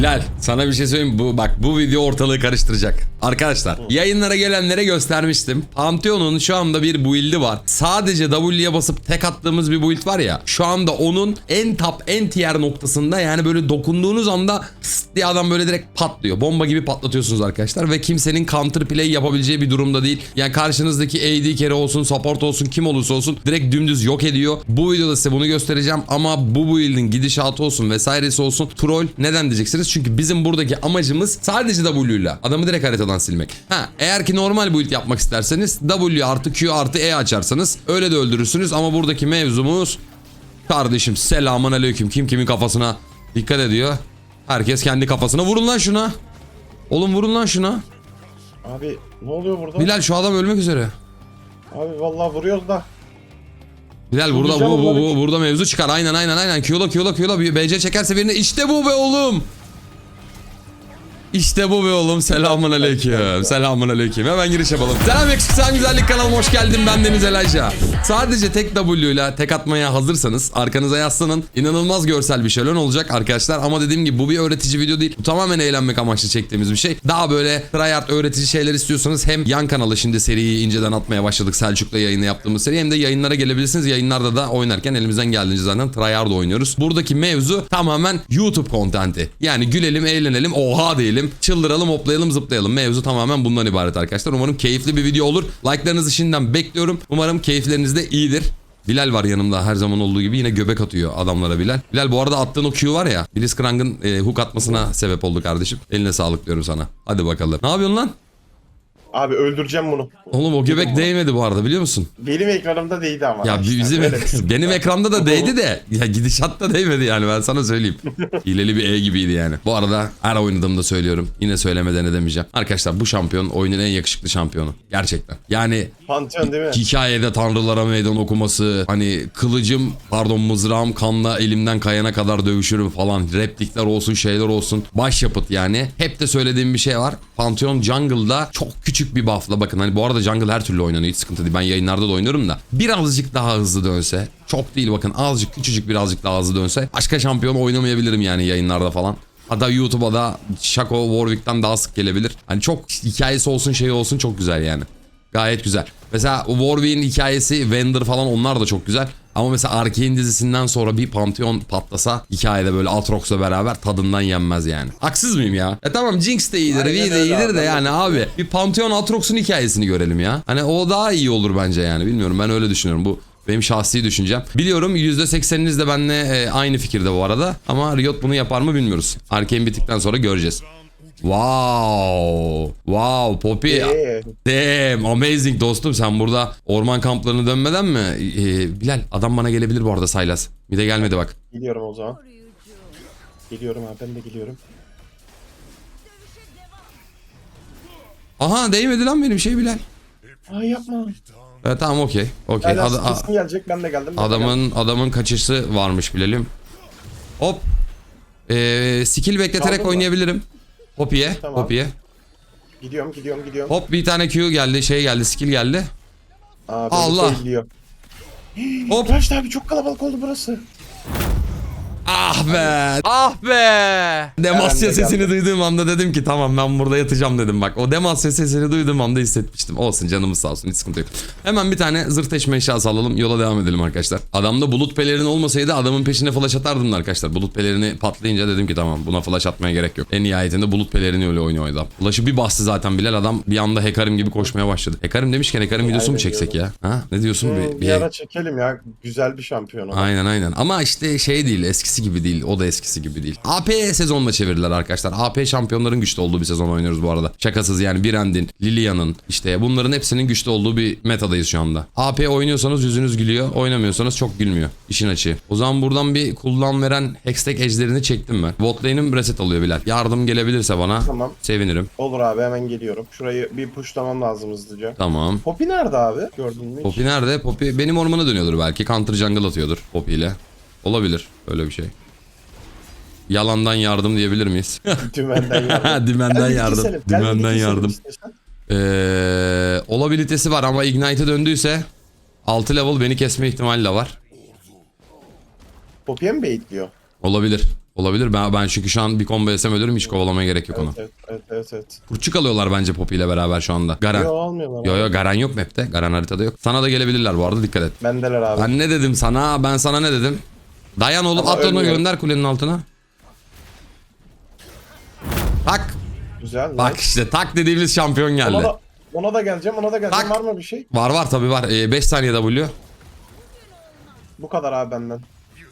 Bilal sana bir şey söyleyeyim bu bak bu video ortalığı karıştıracak. Arkadaşlar yayınlara gelenlere göstermiştim. Pantheon'un şu anda bir build'i var. Sadece W'ye basıp tek attığımız bir build var ya. Şu anda onun en top en tier noktasında yani böyle dokunduğunuz anda diye adam böyle direkt patlıyor. Bomba gibi patlatıyorsunuz arkadaşlar ve kimsenin counter play yapabileceği bir durumda değil. Yani karşınızdaki AD carry olsun, support olsun, kim olursa olsun direkt dümdüz yok ediyor. Bu videoda size bunu göstereceğim ama bu build'in gidişatı olsun vesairesi olsun troll. Neden diyeceksiniz? Çünkü bizim buradaki amacımız sadece W ile adamı direkt haritadan silmek. Ha eğer ki normal build yapmak isterseniz W artı Q artı E açarsanız öyle de öldürürsünüz ama buradaki mevzumuz kardeşim selamun aleyküm kim kimin kafasına dikkat ediyor. Herkes kendi kafasına vurun lan şuna. Oğlum vurun lan şuna. Abi ne oluyor burada? Bilal şu adam ölmek üzere. Abi vallahi vuruyoruz da. Bilal burada bu, bu, bu- burada mevzu çıkar. Aynen aynen aynen. Q'la Q'la Q'la BC çekerse birini işte bu be oğlum. İşte bu be oğlum. Selamun aleyküm. Selamun aleyküm. Hemen giriş yapalım. Selam eksik sen güzellik kanalıma hoş geldin. Ben Deniz Elijah. Sadece tek W ile tek atmaya hazırsanız arkanıza yaslanın. İnanılmaz görsel bir şölen olacak arkadaşlar. Ama dediğim gibi bu bir öğretici video değil. Bu tamamen eğlenmek amaçlı çektiğimiz bir şey. Daha böyle tryhard öğretici şeyler istiyorsanız hem yan kanalı şimdi seriyi inceden atmaya başladık. Selçuk'la yayını yaptığımız seri hem de yayınlara gelebilirsiniz. Yayınlarda da oynarken elimizden geldiğince zaten tryhard oynuyoruz. Buradaki mevzu tamamen YouTube kontenti. Yani gülelim, eğlenelim, oha diyelim, çıldıralım, hoplayalım, zıplayalım. Mevzu tamamen bundan ibaret arkadaşlar. Umarım keyifli bir video olur. Like'larınızı şimdiden bekliyorum. Umarım keyifleriniz de iyidir. Bilal var yanımda her zaman olduğu gibi yine göbek atıyor adamlara Bilal. Bilal bu arada attığın o Q var ya Blitzcrank'ın e, hook atmasına sebep oldu kardeşim. Eline sağlık diyorum sana. Hadi bakalım. Ne yapıyorsun lan? Abi öldüreceğim bunu. Oğlum o göbek değmedi bu arada biliyor musun? Benim ekranımda değdi ama. Ya İşte bizim benim ekranda da değdi de ya gidişatta değmedi yani ben sana söyleyeyim. Hileli bir E gibiydi yani. Bu arada her oynadığımda söylüyorum. Yine söylemeden edemeyeceğim. Arkadaşlar bu şampiyon oyunun en yakışıklı şampiyonu. Gerçekten. Yani Pantheon değil mi? hikayede tanrılara meydan okuması hani kılıcım pardon mızrağım kanla elimden kayana kadar dövüşürüm falan replikler olsun şeyler olsun başyapıt yani hep de söylediğim bir şey var Pantheon Jungle'da çok küçük bir buff'la bakın hani bu arada Jungle her türlü oynanıyor hiç sıkıntı değil ben yayınlarda da oynuyorum da birazcık daha hızlı dönse çok değil bakın azıcık küçücük birazcık daha hızlı dönse başka şampiyon oynamayabilirim yani yayınlarda falan Hatta YouTube'a da Shaco Warwick'ten daha sık gelebilir. Hani çok hikayesi olsun şey olsun çok güzel yani. Gayet güzel. Mesela Warwick'in hikayesi, Vendor falan onlar da çok güzel. Ama mesela Arkane dizisinden sonra bir Pantheon patlasa hikayede böyle Aatrox'la beraber tadından yenmez yani. Haksız mıyım ya? E tamam Jinx de iyidir, Aynen V de iyidir abi. de yani abi bir Pantheon Aatrox'un hikayesini görelim ya. Hani o daha iyi olur bence yani. Bilmiyorum ben öyle düşünüyorum. Bu benim şahsi düşüncem. Biliyorum %80'iniz de benimle e, aynı fikirde bu arada. Ama Riot bunu yapar mı bilmiyoruz. Arkane bittikten sonra göreceğiz. Wow. Wow Poppy. Ee, Damn amazing dostum sen burada orman kamplarını dönmeden mi? Ee, Bilal adam bana gelebilir bu arada Saylas. Bir de gelmedi bak. Gidiyorum o zaman. Geliyorum abi ben de geliyorum. Aha değmedi lan benim şey Bilal. Ay yapma. Evet tamam okey. Okey. Ad- a- kesin gelecek ben de geldim. ben de geldim. adamın adamın kaçışı varmış bilelim. Hop. Ee, skill bekleterek Çaldın mı? oynayabilirim. Poppy'ye. Tamam. Poppy'ye. Gidiyorum gidiyorum gidiyorum. Hop bir tane Q geldi şey geldi skill geldi. Aa, Allah. Hop. Raşit abi çok kalabalık oldu burası. Ah be. Ah be. Demasya de sesini duyduğum anda dedim ki tamam ben burada yatacağım dedim bak. O Demasya sesini duyduğum anda hissetmiştim. Olsun canımız sağ olsun hiç sıkıntı yok. Hemen bir tane zırh teşme eşyası alalım. Yola devam edelim arkadaşlar. Adamda bulut pelerini olmasaydı adamın peşine flash atardım da arkadaşlar. Bulut pelerini patlayınca dedim ki tamam buna flash atmaya gerek yok. En nihayetinde bulut pelerini öyle oynuyor adam. Flash'ı bir bastı zaten Bilal adam bir anda Hekarim gibi koşmaya başladı. Hekarim demişken Hekarim videosu mu çeksek ya? Ha? Ne diyorsun? Hmm, Bir, bir, bir- ara çekelim ya. Güzel bir şampiyon. Aynen aynen. Ama işte şey değil eskisi gibi değil. O da eskisi gibi değil. AP sezonla çevirdiler arkadaşlar. AP şampiyonların güçlü olduğu bir sezon oynuyoruz bu arada. Şakasız yani Brand'in, Lilian'ın işte bunların hepsinin güçlü olduğu bir metadayız şu anda. AP oynuyorsanız yüzünüz gülüyor. Oynamıyorsanız çok gülmüyor. İşin açığı. O zaman buradan bir kullan veren Hextech ejderini çektim ben. Bot lane'im reset alıyor Bilal. Yardım gelebilirse bana Tamam. sevinirim. Olur abi hemen geliyorum. Şurayı bir pushlamam lazım hızlıca. Tamam. Poppy nerede abi? Gördün mü? hiç? Poppy nerede? Poppy benim ormana dönüyordur belki. Counter jungle atıyordur Poppy ile. Olabilir öyle bir şey. Yalandan yardım diyebilir miyiz? Dümenden yardım. Dümenden yardım. bir Dümenden yardım. Ee, olabilitesi var ama Ignite'e döndüyse 6 level beni kesme ihtimali de var. Poppy'e mi baitliyor? Olabilir. Olabilir. Ben, ben çünkü şu an bir combo yesem ölürüm. Hiç kovalamaya gerek yok onu. Evet evet evet evet. Alıyorlar bence Poppy ile beraber şu anda. Garen. Yo almıyorlar. Yo yo Garen yok map'te. Garen haritada yok. Sana da gelebilirler bu arada dikkat et. Bendeler abi. Ben ne dedim sana? Ben sana ne dedim? Dayan oğlum Ama at onu gönder kulenin altına. Tak. Güzel. Bak nice. işte tak dediğimiz şampiyon Ona geldi. da, ona da geleceğim ona da geleceğim. Tak. Var mı bir şey? Var var tabi var. 5 saniye W. Bu kadar abi benden.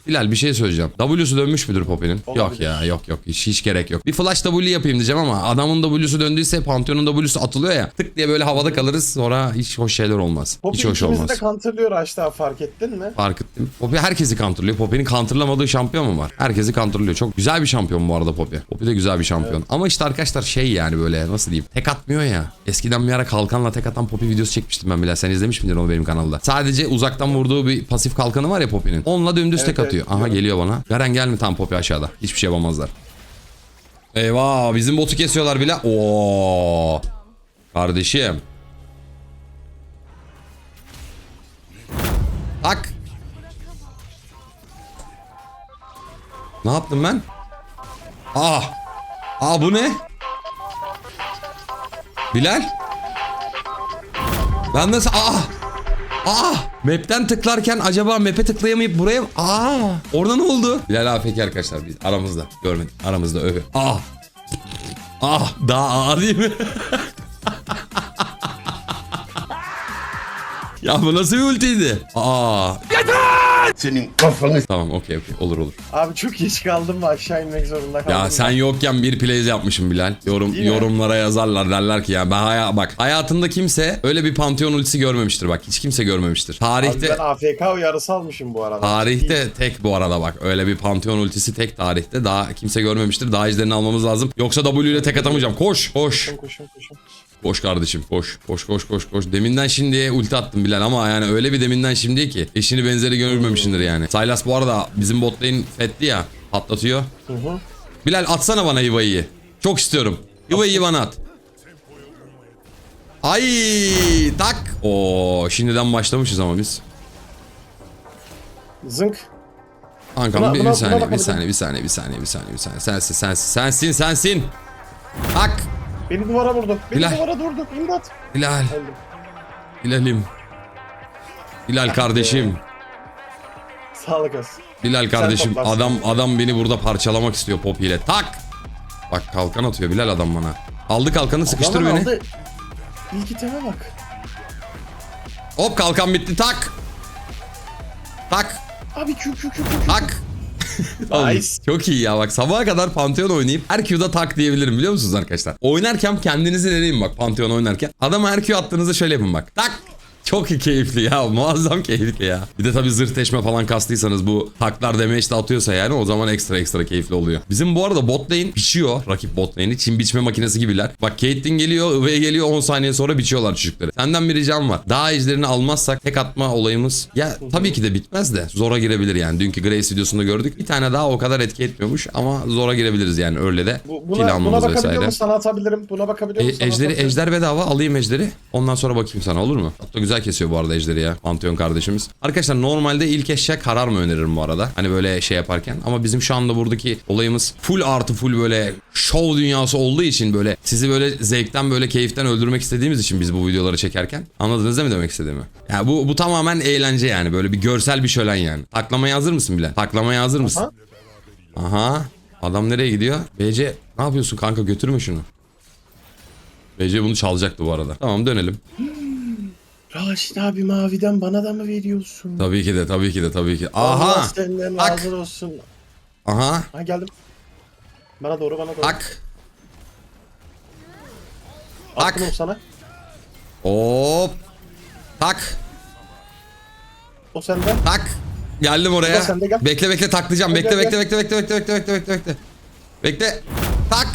Hilal bir şey söyleyeceğim. W'su dönmüş müdür Poppy'nin? Yok ya yok yok hiç, hiç gerek yok. Bir flash W yapayım diyeceğim ama adamın W'su döndüyse Pantheon'un W'su atılıyor ya. Tık diye böyle havada kalırız sonra hiç hoş şeyler olmaz. Poppy hiç hoş ikimizi olmaz. de counterlıyor Açta fark ettin mi? Fark ettim. Poppy herkesi counterlıyor. Poppy'nin counterlamadığı şampiyon mu var? Herkesi counterlıyor. Çok güzel bir şampiyon bu arada Poppy. Poppy de güzel bir şampiyon. Ama işte arkadaşlar şey yani böyle nasıl diyeyim. Tek atmıyor ya. Eskiden bir ara kalkanla tek atan Poppy videosu çekmiştim ben bile. Sen izlemiş miydin onu benim kanalda? Sadece uzaktan vurduğu bir pasif kalkanı var ya Poppy'nin. Onunla dümdüz Evet, tek evet, atıyor. Aha geliyor bana. Garen gelme tam Poppy aşağıda. Hiçbir şey yapamazlar. Eyvah bizim botu kesiyorlar bile. Oo. Kardeşim. Tak. Ne yaptım ben? Aa. Aa bu ne? Bilal? Ben nasıl? Aa. Aa. Map'ten tıklarken acaba map'e tıklayamayıp buraya Aa. Orada ne oldu? Bilal AFK arkadaşlar biz aramızda. Görmedik. Aramızda öyle. Aa. Ah daha aa değil mi? ya bu nasıl bir ultiydi? Aa. Senin kafanı Tamam okey okey olur olur. Abi çok geç kaldım mı aşağı inmek zorunda kaldım. Ya sen yokken bir plays yapmışım Bilal. Yorum Değil mi? yorumlara yazarlar derler ki ya ben haya bak hayatında kimse öyle bir Pantheon ultisi görmemiştir bak. Hiç kimse görmemiştir. Abi Tarihte ben AFK uyarısı almışım bu arada. tarihte tek bu arada bak. Öyle bir Pantheon ultisi tek tarihte. Daha kimse görmemiştir. Daha izlerini almamız lazım. Yoksa W ile tek atamayacağım. Koş koş. Koşun koşun koşun. Koş kardeşim koş. Koş koş koş koş. Deminden şimdiye ulti attım Bilal ama yani öyle bir deminden şimdiye ki. Eşini benzeri görülmemişindir yani. Sylas bu arada bizim bot lane fetti ya. Patlatıyor. Hı hı. Bilal atsana bana Hiva'yı. Çok istiyorum. Hiva'yı bana at. Ay tak. Oo şimdiden başlamışız ama biz. Zınk. Kankam Buna- bir, buna- bir saniye, buna bir saniye, bir saniye, bir saniye, bir saniye, bir saniye. Sensin, sensin, sensin, sensin. Tak. Beni duvara vurdu. Beni Bilal. duvara vurdu. İmdat. Hilal, Öldüm. Hilal'im. Hilal kardeşim. Sağlık olsun. Bilal kardeşim toplarsın. adam adam beni burada parçalamak istiyor Poppy ile. Tak. Bak kalkan atıyor Bilal adam bana. Aldı kalkanı sıkıştır Adamın beni. aldı. İlk iteme bak. Hop kalkan bitti tak. Tak. Abi kü kü kü kü. Tak. Nice. Çok iyi ya bak sabaha kadar Pantheon oynayıp her Q'da tak diyebilirim biliyor musunuz arkadaşlar? Oynarken kendinizi deneyin bak Pantheon oynarken. Adama her Q attığınızda şöyle yapın bak. Tak. Çok keyifli ya muazzam keyifli ya. Bir de tabii zırh teşme falan kastıysanız bu taklar damage de atıyorsa yani o zaman ekstra ekstra keyifli oluyor. Bizim bu arada bot lane biçiyor rakip bot lane'i. Çim biçme makinesi gibiler. Bak Caitlyn geliyor Ivey geliyor 10 saniye sonra biçiyorlar çocukları. Senden bir ricam var. Daha ejderini almazsak tek atma olayımız ya tabii ki de bitmez de zora girebilir yani. Dünkü Grace videosunda gördük. Bir tane daha o kadar etki etmiyormuş ama zora girebiliriz yani öyle de. Bu, buna, buna almamız bakabiliyor vesaire. Sana atabilirim. Buna bakabiliyor E, musun? Ejderi, ejder bedava alayım ejderi. Ondan sonra bakayım sana olur mu? Hatta güzel kesiyor bu arada ejderi ya. Pantheon kardeşimiz. Arkadaşlar normalde ilk eşya karar mı öneririm bu arada? Hani böyle şey yaparken. Ama bizim şu anda buradaki olayımız full artı full böyle show dünyası olduğu için böyle sizi böyle zevkten böyle keyiften öldürmek istediğimiz için biz bu videoları çekerken. Anladınız değil mi demek istediğimi? Ya bu, bu tamamen eğlence yani. Böyle bir görsel bir şölen yani. Taklamaya hazır mısın bile? Taklamaya hazır mısın? Aha. Aha. Adam nereye gidiyor? BC ne yapıyorsun kanka götürme şunu. BC bunu çalacaktı bu arada. Tamam dönelim. Raşit abi maviden bana da mı veriyorsun? Tabii ki de tabii ki de tabii ki. Aha. senden Ak. razı olsun. Aha. Ha geldim. Bana doğru bana doğru. Ak. Attım ak. sana. Hop. Tak. O senden. Tak. Geldim oraya. Gel gel. Bekle bekle taklayacağım. Gel, Bekle gel, bekle bekle bekle bekle bekle bekle bekle. Bekle. Tak.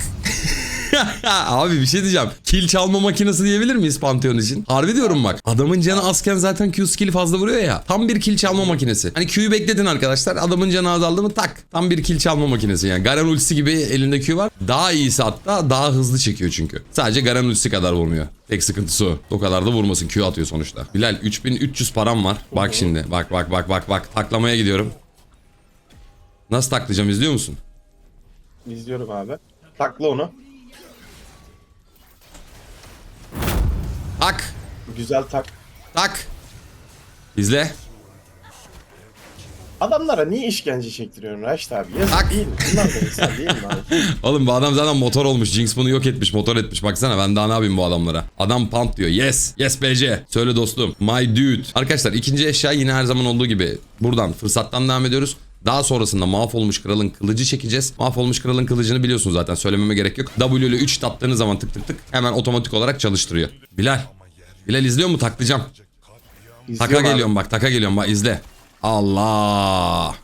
Abi bir şey diyeceğim. Kill çalma makinesi diyebilir miyiz Pantheon için? Harbi diyorum bak. Adamın canı azken zaten Q skill'i fazla vuruyor ya. Tam bir kill çalma makinesi. Hani Q'yu bekledin arkadaşlar. Adamın canı azaldı mı tak. Tam bir kill çalma makinesi yani. Garen ultisi gibi elinde Q var. Daha iyisi hatta daha hızlı çekiyor çünkü. Sadece Garen ultisi kadar vurmuyor. Tek sıkıntısı o. O kadar da vurmasın. Q atıyor sonuçta. Bilal 3300 param var. Bak şimdi. Bak bak bak bak bak. Taklamaya gidiyorum. Nasıl taklayacağım izliyor musun? İzliyorum abi. Takla onu. Tak. Güzel tak. Tak. İzle. Adamlara niye işkence çektiriyorsun Raşit abi? Yazık Tak. değil mi? Bunlar da insan değil mi abi? Oğlum bu adam zaten motor olmuş. Jinx bunu yok etmiş, motor etmiş. Baksana ben daha ne yapayım bu adamlara. Adam pump diyor. Yes. Yes BC. Söyle dostum. My dude. Arkadaşlar ikinci eşya yine her zaman olduğu gibi. Buradan fırsattan devam ediyoruz. Daha sonrasında mahvolmuş kralın kılıcı çekeceğiz. Mahvolmuş kralın kılıcını biliyorsunuz zaten söylememe gerek yok. W ile 3 tattığınız zaman tık tık tık hemen otomatik olarak çalıştırıyor. Bilal. Bilal izliyor mu? Taklayacağım. Taka İzliyorum abi. geliyorum bak taka geliyorum bak izle. Allah.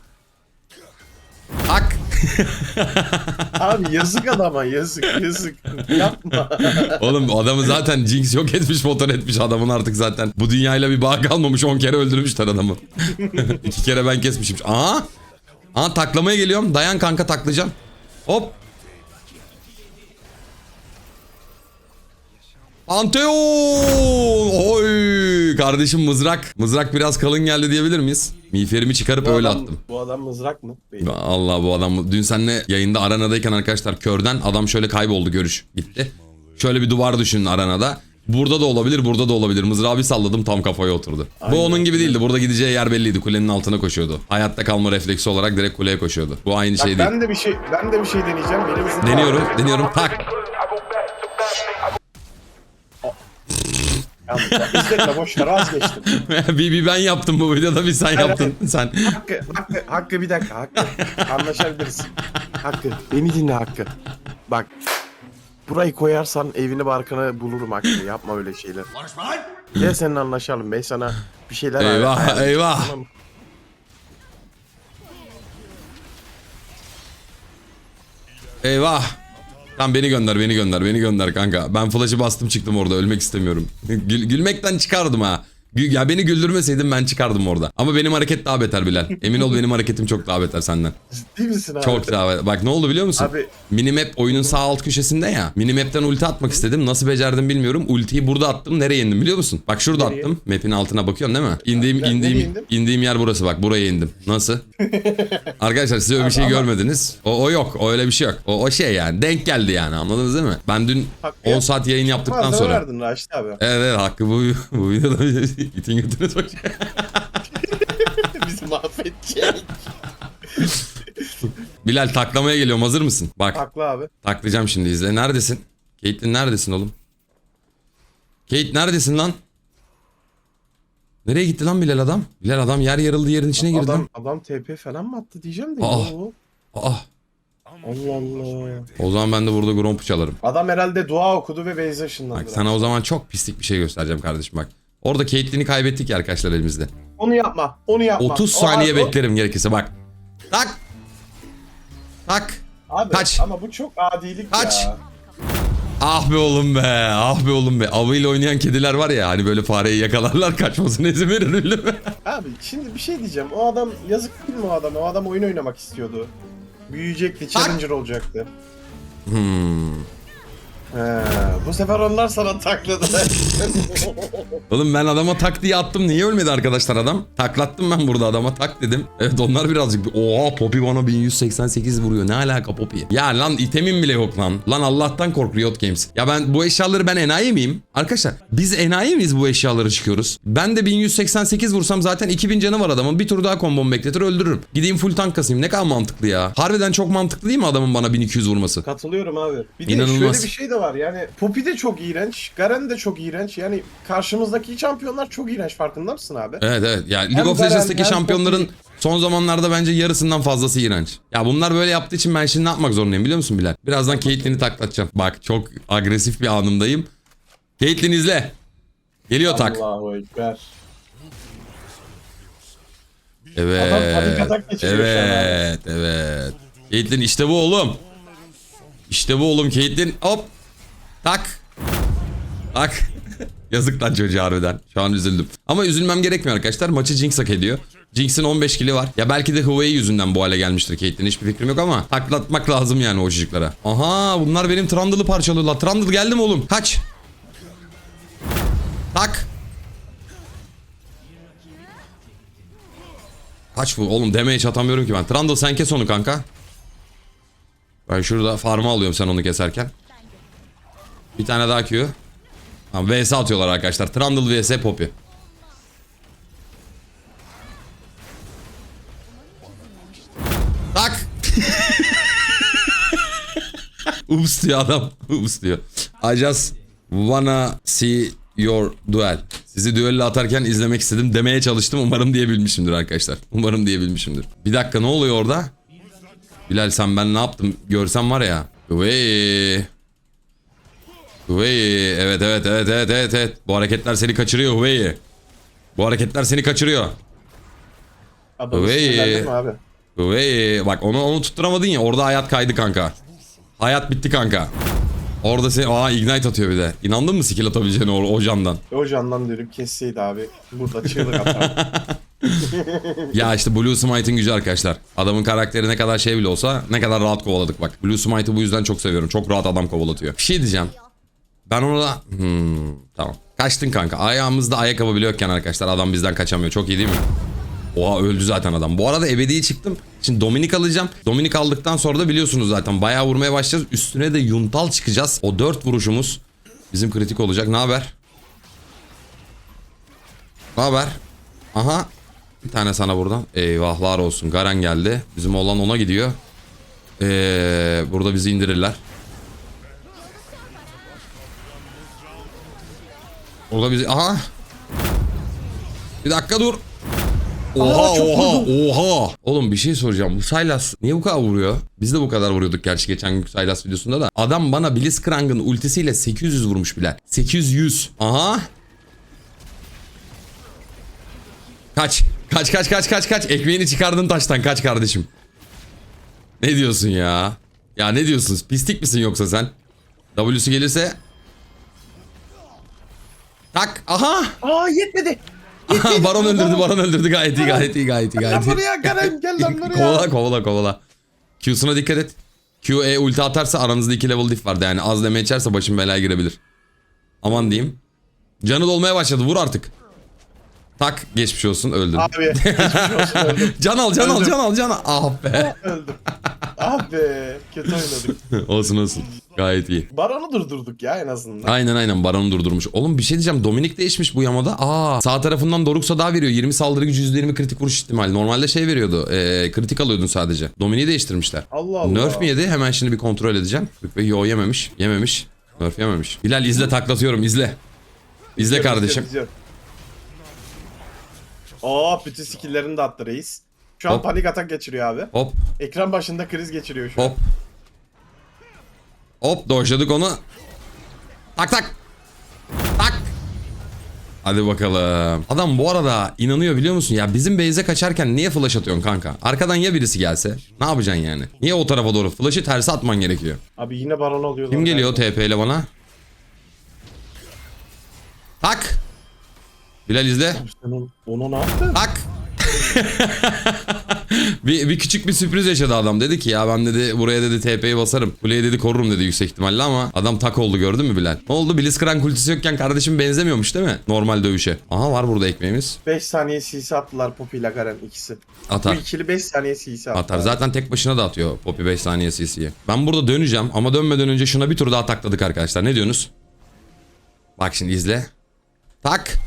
Tak. Abi yazık adama yazık yazık. Yapma. Oğlum adamı zaten Jinx yok etmiş motor etmiş adamın artık zaten. Bu dünyayla bir bağ kalmamış 10 kere öldürmüşler adamı. İki kere ben kesmişim. Aha. Aha taklamaya geliyorum. Dayan kanka taklayacağım. Hop. Pantheon! Oy! Kardeşim mızrak. Mızrak biraz kalın geldi diyebilir miyiz? Miğferimi çıkarıp Bu öyle adam- attım. Bu adam mızrak mı? Değil. Allah bu adam dün seninle yayında arenadayken arkadaşlar körden adam şöyle kayboldu görüş gitti. Şöyle bir duvar düşünün arenada. Burada da olabilir, burada da olabilir. Mızrağı bir salladım tam kafaya oturdu. Aynen. Bu onun gibi değildi. Burada gideceği yer belliydi. Kulenin altına koşuyordu. Hayatta kalma refleksi olarak direkt kuleye koşuyordu. Bu aynı Bak şey değil. ben de bir şey ben de bir şey deneyeceğim. Benim izin Deniyorum, deniyorum. Tak. Ya, İzletme boş ver vazgeçtim. bir, bir ben yaptım bu videoda bir sen yaptın. Sen. Hakkı, Hakkı, Hakkı bir dakika Hakkı. Anlaşabiliriz. Hakkı, beni dinle Hakkı. Bak, burayı koyarsan evini barkını bulurum Hakkı. Yapma öyle şeyler. Gel seninle anlaşalım. Ben sana bir şeyler Eyvah, ayarlayacağım, eyvah. tamam? Eyvah. Tam beni gönder, beni gönder, beni gönder kanka. Ben flash'ı bastım çıktım orada. Ölmek istemiyorum. Gül- gülmekten çıkardım ha. Ya beni güldürmeseydin ben çıkardım orada. Ama benim hareket daha beter Bilal. Emin ol benim hareketim çok daha beter senden. Ciddi misin abi? Çok daha beter. Bak ne oldu biliyor musun? Abi- Minimap oyunun sağ alt köşesinde ya. Minimap'ten ulti atmak istedim. Nasıl becerdim bilmiyorum. Ultiyi burada attım. Nereye indim biliyor musun? Bak şurada Nereye? attım. Map'in altına bakıyorsun değil mi? İndiğim nereye indiğim indiğim yer burası bak. Buraya indim. Nasıl? Arkadaşlar siz öyle bir şey ama- görmediniz. O, o yok. O öyle bir şey yok. O, o şey yani. Denk geldi yani. Anladınız değil mi? Ben dün Hakkı 10 saat yayın yaptıktan sonra. verdin abi. Evet evet hakkı bu, bu videoda itin götüne sok. Bizi mahvedecek. Bilal taklamaya geliyorum hazır mısın? Bak Haklı abi. taklayacağım şimdi izle. Neredesin? Caitlyn neredesin oğlum? Kate neredesin lan? Nereye gitti lan Bilal adam? Bilal adam yer yarıldı yerin içine girdi Adam, lan. adam TP falan mı attı diyeceğim de. Aa. yo. Aa, Allah Allah. o zaman ben de burada grompu çalarım. Adam herhalde dua okudu ve Beyza ışınlandı. Bak sana o zaman çok pislik bir şey göstereceğim kardeşim bak. Orada Caitlyn'i kaybettik ya arkadaşlar elimizde. Onu yapma. Onu yapma. 30 O- saniye o- beklerim gerekirse bak. Tak. Tak. Abi Kaç. ama bu çok adilik Kaç. ya. Ah be oğlum be. Ah be oğlum be. Avıyla oynayan kediler var ya hani böyle fareyi yakalarlar kaçmasına izin verir öyle mi? Abi şimdi bir şey diyeceğim. O adam yazık değil mi o adam? O adam oyun oynamak istiyordu. Büyüyecekti, challenger olacaktı. Hmm. He, bu sefer onlar sana takladı. Oğlum ben adama tak diye attım. Niye ölmedi arkadaşlar adam? Taklattım ben burada adama tak dedim. Evet onlar birazcık bir oha Poppy bana 1188 vuruyor. Ne alaka Poppy? Ya lan itemin bile yok lan. Lan Allah'tan kork Riot Games. Ya ben bu eşyaları ben enayi miyim? Arkadaşlar biz enayi miyiz bu eşyaları çıkıyoruz? Ben de 1188 vursam zaten 2000 canı var adamın. Bir tur daha kombom bekletir öldürürüm. Gideyim full tank kasayım. Ne kadar mantıklı ya. Harbiden çok mantıklı değil mi adamın bana 1200 vurması? Katılıyorum abi. Bir de İnanılmaz. şöyle bir şey de var yani Poppy de çok iğrenç, Garen de çok iğrenç. Yani karşımızdaki şampiyonlar çok iğrenç farkında mısın abi? Evet evet. Ya League Hem of Legends'taki şampiyonların Poppy. son zamanlarda bence yarısından fazlası iğrenç. Ya bunlar böyle yaptığı için ben şimdi ne yapmak zorundayım biliyor musun Bilal? Birazdan Caitlyn'i taklatacağım. Bak çok agresif bir anımdayım. Caitlyn izle. Geliyor tak. Allahu Ekber. Evet. Adam Evet, evet. Caitlyn işte bu oğlum. İşte bu oğlum Caitlyn. Hop. Tak. Tak. Yazık lan çocuğa harbiden. Şu an üzüldüm. Ama üzülmem gerekmiyor arkadaşlar. Maçı Jinx hak ediyor. Jinx'in 15 kili var. Ya belki de Huawei yüzünden bu hale gelmiştir Caitlyn. Hiçbir fikrim yok ama taklatmak lazım yani o çocuklara. Aha bunlar benim Trundle'ı parçalıyorlar. Trundle geldi oğlum? Kaç. Tak. Kaç bu? Oğlum damage atamıyorum ki ben. Trundle sen kes onu kanka. Ben şurada farmı alıyorum sen onu keserken. Bir tane daha Q. Tamam, VS atıyorlar arkadaşlar. Trundle vs Poppy. Tak. Ups diyor adam. Ups diyor. I just wanna see your duel. Sizi düelle atarken izlemek istedim demeye çalıştım. Umarım diyebilmişimdir arkadaşlar. Umarım diyebilmişimdir. Bir dakika ne oluyor orada? Bilal sen ben ne yaptım? Görsem var ya. Hüveyi. Hüveyi. Evet evet evet evet evet evet. Bu hareketler seni kaçırıyor Hüveyi. Bu hareketler seni kaçırıyor. Adamı Vey. sinirlendin mi abi? Hüveyi. Bak onu onu tutturamadın ya. Orada hayat kaydı kanka. Hayat bitti kanka. Orada seni aa ignite atıyor bir de. İnandın mı skill atabileceğine o, o candan? O candan dönüp kesseydi abi. Burada çığlık atar. Ya işte Blue Smite'in gücü arkadaşlar. Adamın karakteri ne kadar şey bile olsa ne kadar rahat kovaladık bak. Blue Smite'ı bu yüzden çok seviyorum. Çok rahat adam kovalatıyor. Bir şey diyeceğim. Ben onu da... Hmm, tamam. Kaçtın kanka. Ayağımızda ayakkabı bile yokken arkadaşlar adam bizden kaçamıyor. Çok iyi değil mi? Oha öldü zaten adam. Bu arada ebediye çıktım. Şimdi Dominik alacağım. Dominik aldıktan sonra da biliyorsunuz zaten bayağı vurmaya başlayacağız. Üstüne de Yuntal çıkacağız. O 4 vuruşumuz bizim kritik olacak. Ne haber? Ne haber? Aha. Bir tane sana buradan. Eyvahlar olsun. Garen geldi. Bizim olan ona gidiyor. Ee, burada bizi indirirler. Orada bizi... Aha. Bir dakika dur. Oha oha oha. Oğlum bir şey soracağım. Bu Sylas niye bu kadar vuruyor? Biz de bu kadar vuruyorduk gerçi geçen günkü Sylas videosunda da. Adam bana Blitzcrank'ın ultisiyle 800 vurmuş bile. 800. Aha. Kaç. Kaç kaç kaç kaç kaç. Ekmeğini çıkardın taştan kaç kardeşim. Ne diyorsun ya? Ya ne diyorsunuz? Pislik misin yoksa sen? W'su gelirse... Tak. Aha. Aa yetmedi. Aha, baron öldürdü baron öldürdü gayet iyi gayet iyi gayet iyi gayet iyi. buraya Garen gel lan buraya. kovala kovala kovala. Q'suna dikkat et. Q E ulti atarsa aranızda iki level diff vardı yani az deme içerse başım belaya girebilir. Aman diyeyim. Canı dolmaya başladı vur artık. Tak geçmiş olsun öldün. Abi geçmiş olsun öldüm. Can al can al Öldüm. can al can al. Ah be. Öldüm. Ah be kötü oynadık. olsun olsun. Gayet iyi. Baron'u durdurduk ya en azından. Aynen aynen Baron'u durdurmuş. Oğlum bir şey diyeceğim. Dominik değişmiş bu yamada. Aa sağ tarafından Doruksa daha veriyor. 20 saldırı gücü %20 kritik vuruş ihtimali. Normalde şey veriyordu. Ee, kritik alıyordun sadece. Dominik'i değiştirmişler. Allah Allah. Nerf mi yedi? Hemen şimdi bir kontrol edeceğim. Yo yememiş. Yememiş. Nerf yememiş. Bilal izle taklatıyorum izle. İzle kardeşim. Oo bütün skill'lerini de attı reis. Şu an Hop. panik atak geçiriyor abi. Hop Ekran başında kriz geçiriyor şu an. Hop. Dojladık onu. Tak tak. Tak. Hadi bakalım. Adam bu arada inanıyor biliyor musun? Ya bizim base'e kaçarken niye flash atıyorsun kanka? Arkadan ya birisi gelse? Ne yapacaksın yani? Niye o tarafa doğru? Flash'ı tersi atman gerekiyor. Abi yine Baron alıyorlar. Kim geliyor. TP ile bana? Tak. Bilal izle. Onun, onu ne yaptı? Tak. bir, bir küçük bir sürpriz yaşadı adam. Dedi ki ya ben dedi buraya dedi TP'yi basarım. Kuleye dedi korurum dedi yüksek ihtimalle ama adam tak oldu gördün mü Bilal? Ne oldu? Blitzcrank ultisi yokken kardeşim benzemiyormuş değil mi? Normal dövüşe. Aha var burada ekmeğimiz. 5 saniye CC attılar Poppy ile Garen ikisi. Bu Atar. ikili 5 saniye CC attılar. Atar. Zaten tek başına da atıyor Poppy 5 saniye CC'ye. Ben burada döneceğim ama dönmeden önce şuna bir tur daha takladık arkadaşlar. Ne diyorsunuz? Bak şimdi izle. Tak.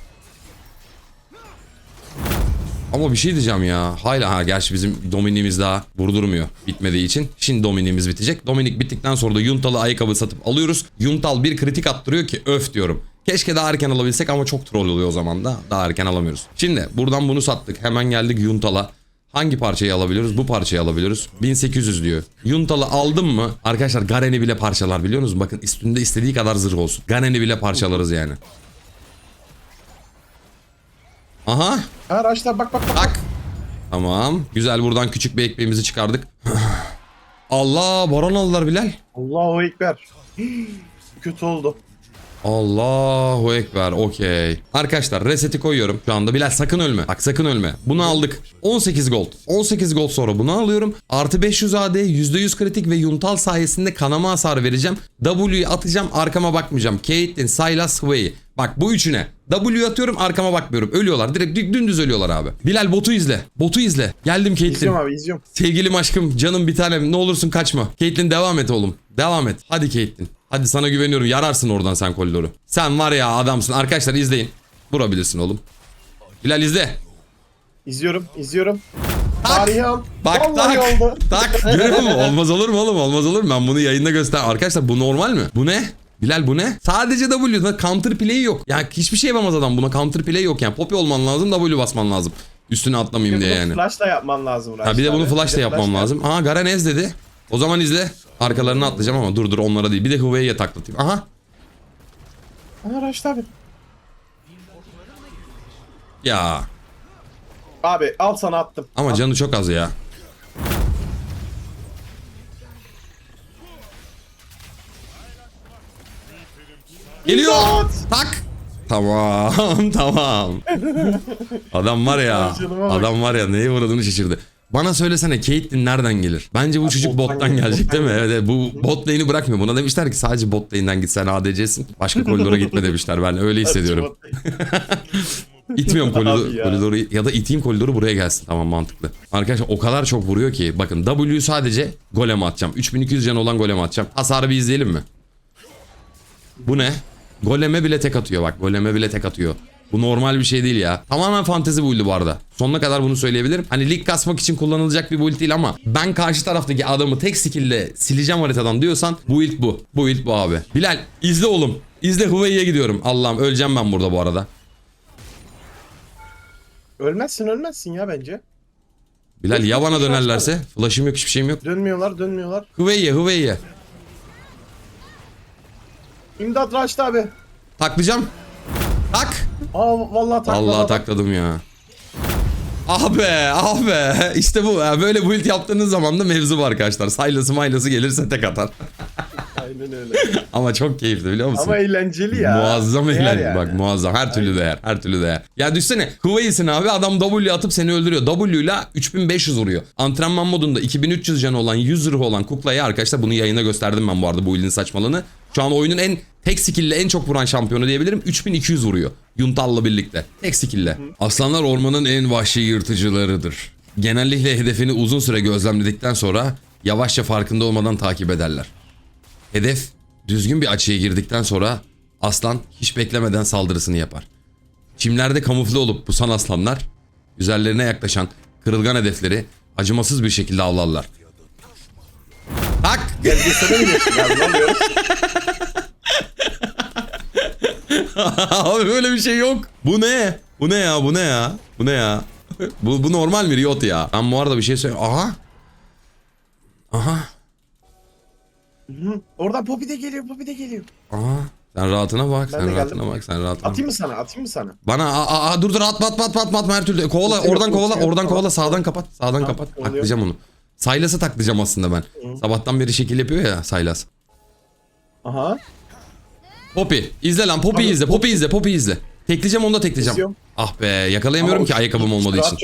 Ama bir şey diyeceğim ya. Hala ha gerçi bizim Dominik'imiz daha vurdurmuyor bitmediği için. Şimdi Dominik'imiz bitecek. Dominik bittikten sonra da Yuntal'ı ayakkabı satıp alıyoruz. Yuntal bir kritik attırıyor ki öf diyorum. Keşke daha erken alabilsek ama çok troll oluyor o zaman da. Daha erken alamıyoruz. Şimdi buradan bunu sattık. Hemen geldik Yuntal'a. Hangi parçayı alabiliyoruz? Bu parçayı alabiliyoruz. 1800 diyor. Yuntal'ı aldım mı? Arkadaşlar Garen'i bile parçalar biliyor musunuz? Bakın üstünde istediği kadar zırh olsun. Garen'i bile parçalarız yani. Aha. Ha Raşlar bak bak bak. Tak. Tamam. Güzel buradan küçük bir ekmeğimizi çıkardık. Allah baron aldılar Bilal. Allahu Ekber. Kötü oldu. Allahu Ekber okey. Arkadaşlar reseti koyuyorum şu anda. Bilal sakın ölme. Bak sakın ölme. Bunu aldık. 18 gold. 18 gold sonra bunu alıyorum. Artı 500 AD %100 kritik ve yuntal sayesinde kanama hasar vereceğim. W'yu atacağım arkama bakmayacağım. Caitlyn, Sylas, Hwei. Bak bu üçüne W atıyorum arkama bakmıyorum. Ölüyorlar. Direkt dü- dümdüz ölüyorlar abi. Bilal botu izle. Botu izle. Geldim Caitlyn. İzliyorum abi izliyorum. Sevgilim aşkım canım bir tanem ne olursun kaçma. Caitlyn devam et oğlum. Devam et. Hadi Caitlyn. Hadi sana güveniyorum. Yararsın oradan sen koridoru. Sen var ya adamsın. Arkadaşlar izleyin. Vurabilirsin oğlum. Bilal izle. İzliyorum izliyorum. Tak. Tarihi al. Bak Vallahi tak. oldu. Tak. Görüyor musun? Olmaz olur mu oğlum? Olmaz olur mu? Ben bunu yayında göster. Arkadaşlar bu normal mi? Bu ne? Bilal bu ne? Sadece W. Counter play yok. Yani hiçbir şey yapamaz adam buna. Counter play yok yani. Poppy olman lazım. W basman lazım. Üstüne atlamayayım diye yani. Flash da yapman lazım. Ha bir de bunu flash da yapmam yap. lazım. Aha Garen ez dedi. O zaman izle. Arkalarına atlayacağım ama dur dur onlara değil. Bir de Hüvey'e taklatayım. Aha. Aha Raşit abi. Ya. Abi al sana attım. Ama canı çok az ya. Geliyor. Tak. Tamam tamam. Adam var ya. Adam var ya neye uğradığını şaşırdı. Bana söylesene Caitlyn nereden gelir? Bence bu çocuk bottan bottan gelecek değil mi? Evet, evet, bu bot lane'i bırakmıyor. Buna demişler ki sadece bot lane'den gitsen ADC'sin. Başka koridora gitme demişler. Ben öyle hissediyorum. İtmiyorum koridoru, ya. koridoru ya da iteyim koridoru buraya gelsin. Tamam mantıklı. Arkadaşlar o kadar çok vuruyor ki. Bakın W'yu sadece golem atacağım. 3200 can olan golem atacağım. Hasarı bir izleyelim mi? Bu ne? Goleme bile tek atıyor bak. Goleme bile tek atıyor. Bu normal bir şey değil ya. Tamamen fantezi build'i bu arada. Sonuna kadar bunu söyleyebilirim. Hani lig kasmak için kullanılacak bir build değil ama ben karşı taraftaki adamı tek skill'le sileceğim haritadan diyorsan bu build bu. Bu build bu abi. Bilal izle oğlum. İzle Huawei'ye gidiyorum. Allah'ım öleceğim ben burada bu arada. Ölmezsin ölmezsin ya bence. Bilal ya bana dönerlerse? Flash'ım yok hiçbir şeyim yok. Dönmüyorlar dönmüyorlar. Hüveyye Hüveyye. İmdat Raşit abi. Taklayacağım. Tak. Aa vallahi tak. Allah takladım ya. Ah be ah be. İşte bu. ya. Böyle build yaptığınız zaman da mevzu var arkadaşlar. Saylası maylası gelirse tek atar. Aynen öyle. Ama çok keyifli biliyor musun? Ama eğlenceli ya. Muazzam Değer eğlenceli. yani. Bak muazzam. Her türlü değer. Her türlü değer. Ya düşsene. Huawei'sin abi. Adam W atıp seni öldürüyor. W ile 3500 vuruyor. Antrenman modunda 2300 canı olan 100 zırhı olan kuklayı arkadaşlar bunu yayına gösterdim ben bu arada bu ilin saçmalığını. Şu an oyunun en tek skill'le en çok vuran şampiyonu diyebilirim. 3200 vuruyor. Yuntal'la birlikte. Tek skill'le. Aslanlar ormanın en vahşi yırtıcılarıdır. Genellikle hedefini uzun süre gözlemledikten sonra yavaşça farkında olmadan takip ederler. Hedef düzgün bir açıya girdikten sonra aslan hiç beklemeden saldırısını yapar. Çimlerde kamufle olup pusan aslanlar üzerlerine yaklaşan kırılgan hedefleri acımasız bir şekilde avlarlar. Tak! Gel sana mı geçtin abi böyle bir şey yok. Bu ne? Bu ne ya? Bu ne ya? Bu ne ya? bu, bu normal mi Riot ya? Ben bu arada bir şey söyleyeyim. Aha. Aha. Hı, Oradan Poppy de geliyor Poppy de geliyor. Aha. Sen rahatına bak. Ben sen de rahatına geldim. bak. Sen rahatına bak. Atayım mı sana atayım mı sana? Bana aa, aa, dur dur atma atma atma atma atma her türlü. Kovala yok, oradan ulti kovala yok, oradan kovala sağdan kapat. Sağdan Tamam, kapat. kovalıyorum. Taklayacağım onu. Saylas'ı taklayacağım aslında ben. Sabahtan beri şekil yapıyor ya Saylas. Aha. Poppy izle lan Poppy izle Poppy izle Poppy izle. Tekleyeceğim onu da tekleyeceğim. Ah be yakalayamıyorum Ama ki ayakkabım olmadığı için.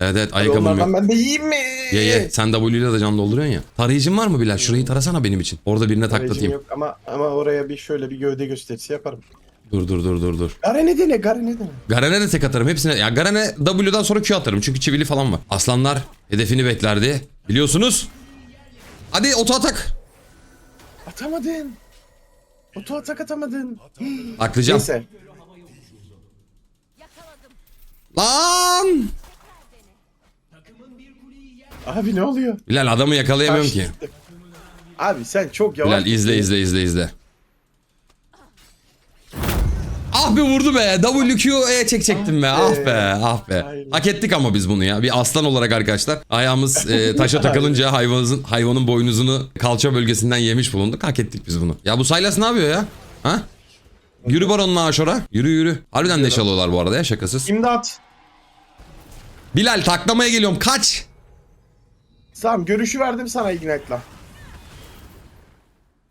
Evet evet ayakkabım yok. ben de yiyeyim mi? Ye ye sen W ile de can dolduruyorsun ya. Tarayıcın var mı Bilal? Şurayı tarasana benim için. Orada birine taklatayım. Yok ama ama oraya bir şöyle bir gövde gösterisi yaparım. Dur dur dur dur dur. Garen'e dene Garen'e dene. Garen'e de tek atarım hepsine. Ya Garen'e W'dan sonra Q atarım çünkü çivili falan var. Aslanlar hedefini beklerdi. Biliyorsunuz. Hadi oto atak. Atamadın. Oto atak atamadın. Aklayacağım. Neyse. Lan! Abi ne oluyor? Bilal adamı yakalayamıyorum ki. Abi sen çok yavaş. Bilal izle izle izle izle. Ah be vurdu be. WQ'ye çekecektim be. Ah be ah be. Aynen. Hak ettik ama biz bunu ya. Bir aslan olarak arkadaşlar. Ayağımız e, taşa takılınca hayvanımızın hayvanın boynuzunu kalça bölgesinden yemiş bulunduk. Hak ettik biz bunu. Ya bu Saylas ne yapıyor ya? Ha? Yürü baronla aşora. Yürü yürü. Harbiden neşe alıyorlar bu arada ya şakasız. İmdat. Bilal taklamaya geliyorum. Kaç. Tamam görüşü verdim sana Ignite'la.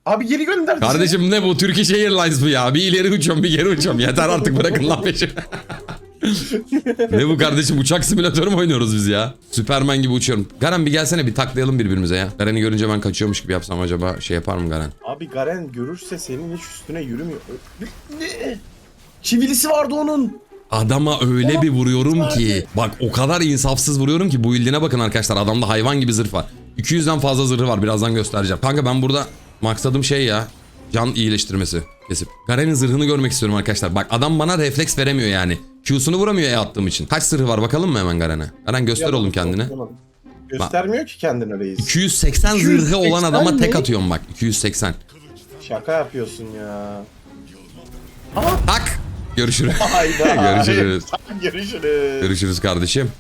Abi geri gönder. Kardeşim ne bu? Turkish Airlines bu ya. Bir ileri uçuyorum bir geri uçuyorum. Yeter artık bırakın lan peşimi. ne bu kardeşim? Uçak simülatörü mü oynuyoruz biz ya? Süpermen gibi uçuyorum. Garen bir gelsene bir taklayalım birbirimize ya. Garen'i görünce ben kaçıyormuş gibi yapsam acaba şey yapar mı Garen? Abi Garen görürse senin hiç üstüne yürümüyor. Ne? Çivilisi vardı onun. Adama öyle bir vuruyorum ki. Bak o kadar insafsız vuruyorum ki bu ildine bakın arkadaşlar. Adamda hayvan gibi zırh var. 200'den fazla zırhı var. Birazdan göstereceğim. Kanka ben burada maksadım şey ya. Can iyileştirmesi. Kesip. Garen'in zırhını görmek istiyorum arkadaşlar. Bak adam bana refleks veremiyor yani. Q'sunu vuramıyor E attığım için. Kaç zırhı var bakalım mı hemen Garen'e? Garen göster oğlum kendine. Göstermiyor ki kendini reis. 280 zırhı olan 280 adama tek ne? atıyorum bak. 280. Şaka yapıyorsun ya. Tak. Görüşürüz. Hayda. Görüşürüz. Görüşürüz. Görüşürüz kardeşim.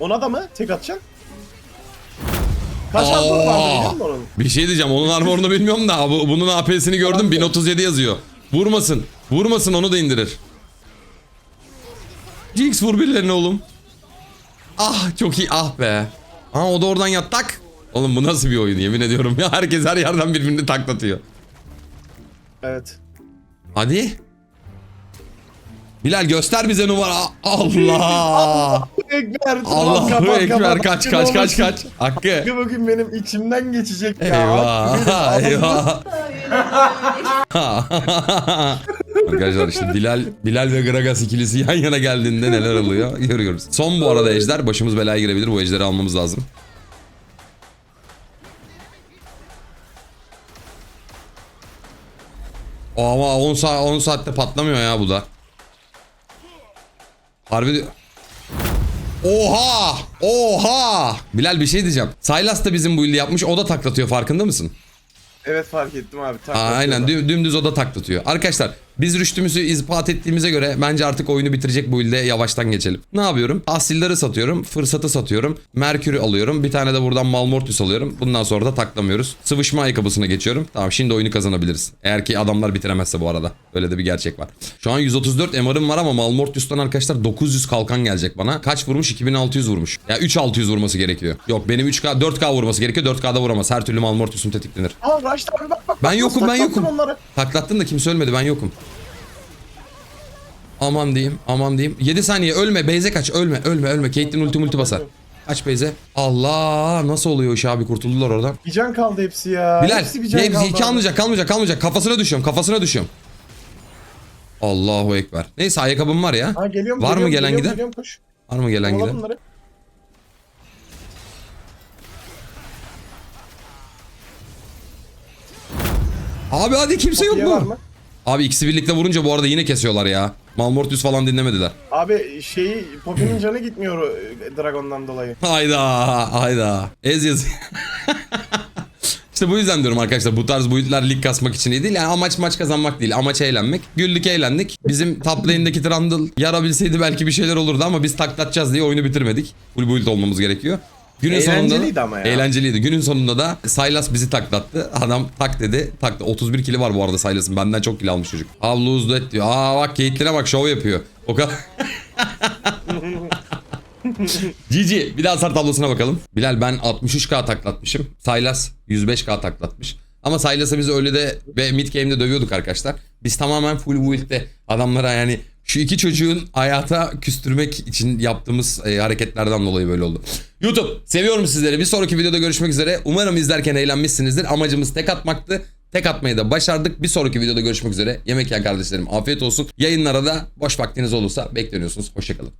Ona da mı? Tek atacaksın? Kaç armor vardı biliyor musun onun? Bir şey diyeceğim onun armorunu bilmiyorum da bu, bunun AP'sini gördüm 1037 yazıyor. Vurmasın. Vurmasın onu da indirir. GX vur birilerine oğlum. Ah çok iyi ah be. Aa o da oradan yat tak. Oğlum bu nasıl bir oyun yemin ediyorum ya herkes her yerden birbirini taklatıyor. Evet. Hadi. Bilal göster bize numara. Allah. Ekber. Allahu ekber kaç kaç kaç kaç. Hakkı. Bugün benim içimden geçecek ya. Eyvah eyvah. Arkadaşlar işte Bilal, Bilal ve Gragas ikilisi yan yana geldiğinde neler oluyor görüyoruz. Son bu arada ejder. Başımız belaya girebilir. Bu ejderi almamız lazım. Ama 10 saat 10 saatte patlamıyor ya bu da. Harbi Oha! Oha! Bilal bir şey diyeceğim. Sylas da bizim bu ildi yapmış. O da taklatıyor farkında mısın? Evet fark ettim abi. Aa, aynen düm- dümdüz o da taklatıyor. Arkadaşlar biz rüştümüzü ispat ettiğimize göre bence artık oyunu bitirecek bu ilde yavaştan geçelim. Ne yapıyorum? Tahsilleri satıyorum. Fırsatı satıyorum. Merkür'ü alıyorum. Bir tane de buradan Malmortius alıyorum. Bundan sonra da taklamıyoruz. Sıvışma ayakkabısına geçiyorum. Tamam şimdi oyunu kazanabiliriz. Eğer ki adamlar bitiremezse bu arada. Öyle de bir gerçek var. Şu an 134 MR'ım var ama Malmortius'tan arkadaşlar 900 kalkan gelecek bana. Kaç vurmuş? 2600 vurmuş. Ya 3600 vurması gerekiyor. Yok benim 3K 4K vurması gerekiyor. 4K'da vuramaz. Her türlü Malmortius'um tetiklenir. Aa abi bak bak. Ben yokum ben yokum. Onları. Taklattın da kimse ölmedi ben yokum. Aman diyeyim aman diyeyim. 7 saniye ölme Beyze kaç ölme ölme ölme. Caitlyn ulti multi basar. Kaç Beyze. Allah nasıl oluyor iş abi kurtuldular oradan. Bir can kaldı hepsi ya. Bilal Hepsi bir can hepsi kaldı. kalmayacak kalmayacak kalmayacak. Kafasına düşüyorum kafasına düşüyorum. Allahu Ekber. Neyse ayakkabım var ya. Ha geliyorum. Var mı geliyorum, gelen geliyorum, giden? Geliyorum koş. Var mı gelen giden? bunları. Abi hadi kimse yok Kopya var mu? mı? Abi ikisi birlikte vurunca bu arada yine kesiyorlar ya. Malmortius falan dinlemediler. Abi şeyi Poppy'nin canı gitmiyor e, Dragon'dan dolayı. Hayda hayda. Ez yaz. işte bu yüzden diyorum arkadaşlar bu tarz build'ler lig kasmak için iyi değil. Yani amaç maç kazanmak değil. Amaç eğlenmek. Güldük eğlendik. Bizim top lane'deki Trundle yarabilseydi belki bir şeyler olurdu ama biz taklatacağız diye oyunu bitirmedik. Full build olmamız gerekiyor. Günün Eğlenceliydi sonunda, ama ya. Eğlenceliydi. Günün sonunda da Sylas bizi taklattı. Adam tak dedi. Taktı. 31 kili var bu arada Sylas'ın. Benden çok kili almış çocuk. I'll lose that diyor. Aa bak Caitlyn'e bak şov yapıyor. O kadar. GG. Bir daha hasar tablosuna bakalım. Bilal ben 63k taklatmışım. Sylas 105k taklatmış. Ama Sylas'ı biz öyle de ve mid game'de dövüyorduk arkadaşlar. Biz tamamen full build'de adamlara yani şu iki çocuğun hayata küstürmek için yaptığımız e, hareketlerden dolayı böyle oldu. YouTube seviyorum sizleri. Bir sonraki videoda görüşmek üzere. Umarım izlerken eğlenmişsinizdir. Amacımız tek atmaktı. Tek atmayı da başardık. Bir sonraki videoda görüşmek üzere. Yemek yiyen kardeşlerim afiyet olsun. Yayınlara da boş vaktiniz olursa bekleniyorsunuz. Hoşçakalın.